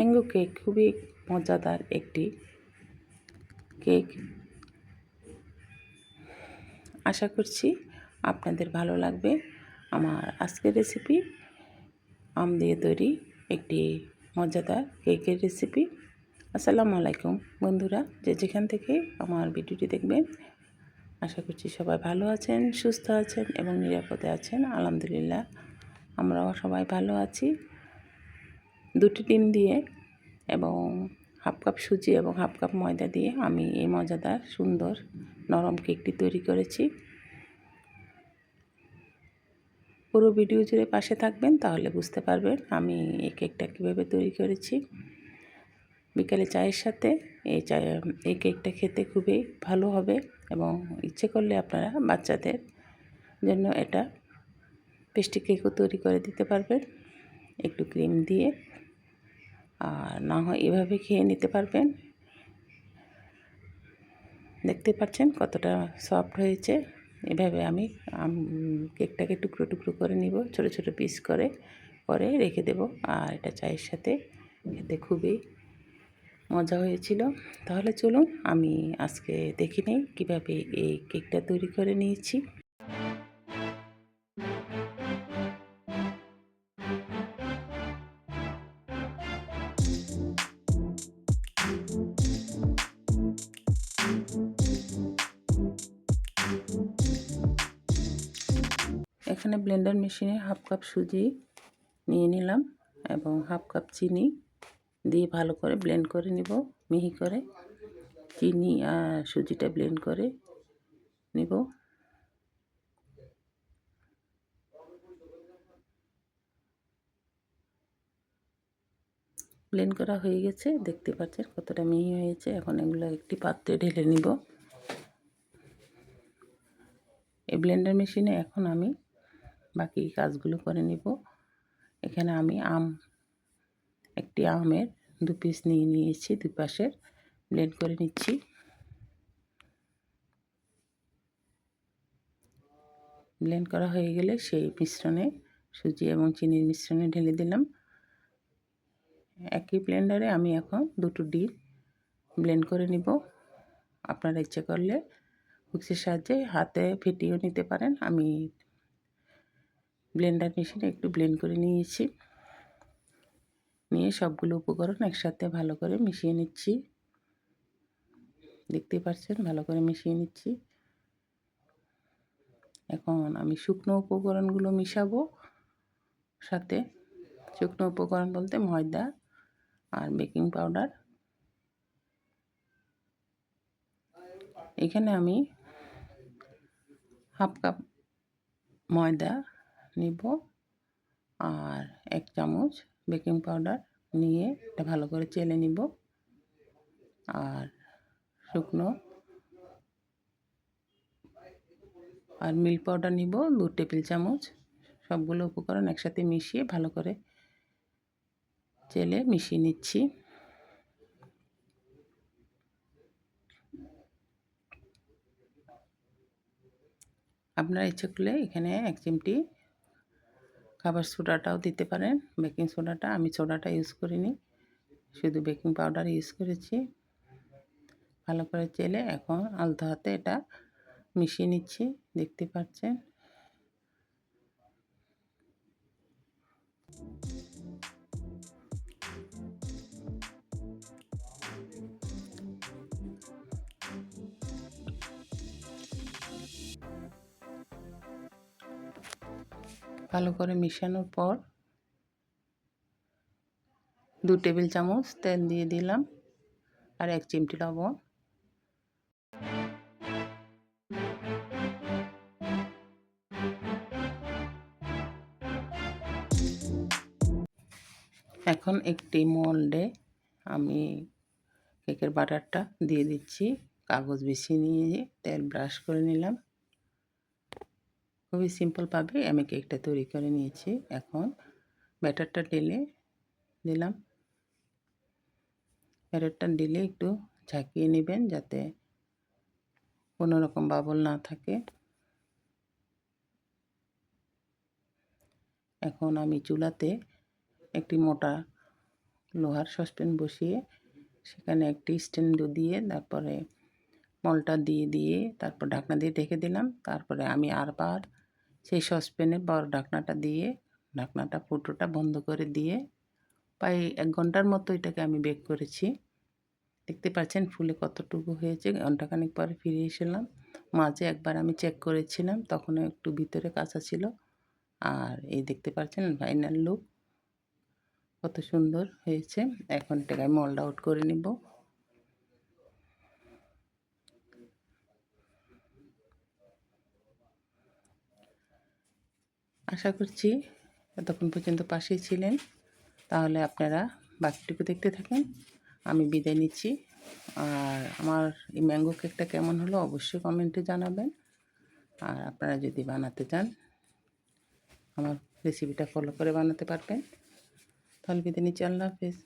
Mango cake খুবই মজাদার একটি কেক। আশা করছি আপনাদের ভালো লাগবে। আমার আজকের রেসিপি, আম দিয়ে তৈরি একটি মজাদার কেকের রেসিপি। আসসালামু আলাইকুম বন্ধুরা, যে যেখান থেকে আমার ভিডিওটি দেখবেন, আশা করছি সবাই ভালো আছেন, সুস্থ আছেন এবং নিরাপদে আছেন। আলহামদুলিল্লাহ, আমরাও সবাই ভালো আছি। দুটি ডিম দিয়ে এবং হাফ কাপ সুজি এবং হাফ কাপ ময়দা দিয়ে আমি এই মজাদার, সুন্দর, নরম কেকটি তৈরি করেছি। পুরো ভিডিও জুড়ে পাশে থাকবেন তাহলে বুঝতে পারবেন আমি এই কেকটা কীভাবে তৈরি করেছি। বিকালে চায়ের সাথে এই চা এই কেকটা খেতে খুবই ভালো হবে এবং ইচ্ছে করলে আপনারা বাচ্চাদের জন্য এটা পেস্টি কেকও তৈরি করে দিতে পারবেন। একটু ক্রিম দিয়ে আর না হয় এভাবে খেয়ে নিতে পারবেন। দেখতে পাচ্ছেন কতটা সফট হয়েছে। এভাবে আমি কেকটাকে টুকরো টুকরো করে নিব, ছোট ছোট পিস করে পরে রেখে দেব। আর এটা চায়ের সাথে খেতে খুবই মজা হয়েছিল। তাহলে চলুন, আমি আজকে দেখি নেই কীভাবে এই কেকটা তৈরি করে নিয়েছি। এখানে ব্লেন্ডার মেশিনে হাফ কাপ সুজি নিয়ে নিলাম এবং হাফ কাপ চিনি দিয়ে ভালো করে ব্লেন্ড করে নিব, মিহি করে। চিনি আর সুজিটা ব্লেন্ড করে নিব। ব্লেন্ড করা হয়ে গেছে, দেখতে পাচ্ছেন কতটা মিহি হয়েছে। এখন এগুলো একটি পাত্রে ঢেলে নিব। এই ব্লেন্ডার মেশিনে এখন আমি বাকি কাজগুলো করে নিব। এখানে আমি আম, একটি আমের দু পিস নিয়ে নিয়েছি, দুই পাশের ব্লেন্ড করে নিচ্ছি। ব্লেন্ড করা হয়ে গেলে সেই মিশ্রণে সুজি এবং চিনির মিশ্রণে ঢেলে দিলাম। একই ব্লেন্ডারে আমি এখন দুটো ডিম ব্লেন্ড করে নিব। আপনারা ইচ্ছে করলে হুক্সের সাহায্যে হাতে ফেটিয়েও নিতে পারেন। আমি ব্লেন্ডার মেশিনে একটু ব্লেন্ড করে নিয়েছি। নিয়ে সবগুলো উপকরণ একসাথে ভালো করে মিশিয়ে নিচ্ছি। দেখতে পাচ্ছেন? ভালো করে মিশিয়ে নিচ্ছি। এখন আমি শুকনো উপকরণগুলো মিশাবো সাথে। শুকনো উপকরণ বলতে ময়দা আর বেকিং পাউডার এখানে আমি হাফ কাপ ময়দা নিব আর এক চামচ বেকিং পাউডার নিয়ে এটা ভালো করে চেলে নিব আর শুকনো আর মিল্ক পাউডার নিব দু টেবিল চামচ। সবগুলো উপকরণ একসাথে মিশিয়ে ভালো করে চেলে মিশিয়ে নিচ্ছি। আপনারা ইচ্ছে করলে এখানে এক চিমটি খাবার সোডাটাও দিতে পারেন। বেকিং সোডাটা, আমি সোডাটা ইউজ করিনি। শুধু বেকিং পাউডার ইউজ করেছি। ভালো করে চেলে এখন আলতো হাতে এটা মিশিয়ে নিচ্ছি, দেখতে পাচ্ছেন। ভালো করে মিশানোর পর দু টেবিল চামচ তেল দিয়ে দিলাম আর এক চিমটি লবণ। এখন একটি মোল্ডে আমি কেকের বাটারটা দিয়ে দিচ্ছি, কাগজ বিছিয়ে নিয়ে তেল ব্রাশ করে নিলাম। খুবই সিম্পলভাবে আমি কেকটা তৈরি করে নিয়েছি। এখন ব্যাটারটা ঢেলে দিলাম ব্যাটারটা দিলে একটু ঝাঁকিয়ে নেবেন যাতে কোনো রকম বাবল না থাকে। এখন আমি চুলাতে একটি মোটা লোহার সসপ্যান বসিয়ে সেখানে একটি স্ট্যান্ড দিয়ে তারপরে মলটা দিয়ে দিয়ে তারপর ঢাকনা দিয়ে ঢেকে দিলাম। তারপরে আমি আরবার সেই সসপ্যানে বড় ঢাকনাটা দিয়ে, ঢাকনাটা, ফুটোটা বন্ধ করে দিয়ে প্রায় এক ঘণ্টার মতো এটাকে আমি বেক করেছি। দেখতে পাচ্ছেন ফুলে কতটুকু হয়েছে। ঘন্টাখানিক পরে ফিরে এসেলাম। মাঝে একবার আমি চেক করেছিলাম, তখনও একটু ভিতরে কাঁচা ছিল। আর এই দেখতে পাচ্ছেন ফাইনাল লুক। কত সুন্দর হয়েছে। এখন এটাকে আমি মল্ড আউট করে নিব। আশা করছি এতক্ষণ পর্যন্ত পাশেই ছিলেন। তাহলে আপনারা বাকিটুকু দেখতে থাকেন। আমি বিদায় নিচ্ছি। আর আমার এই ম্যাঙ্গো কেকটা কেমন হলো অবশ্যই কমেন্টে জানাবেন। আর আপনারা যদি বানাতে চান, আমার রেসিপিটা ফলো করে বানাতে পারবেন। তাহলে বিদায় নিচ্ছি। আল্লাহ হাফেজ।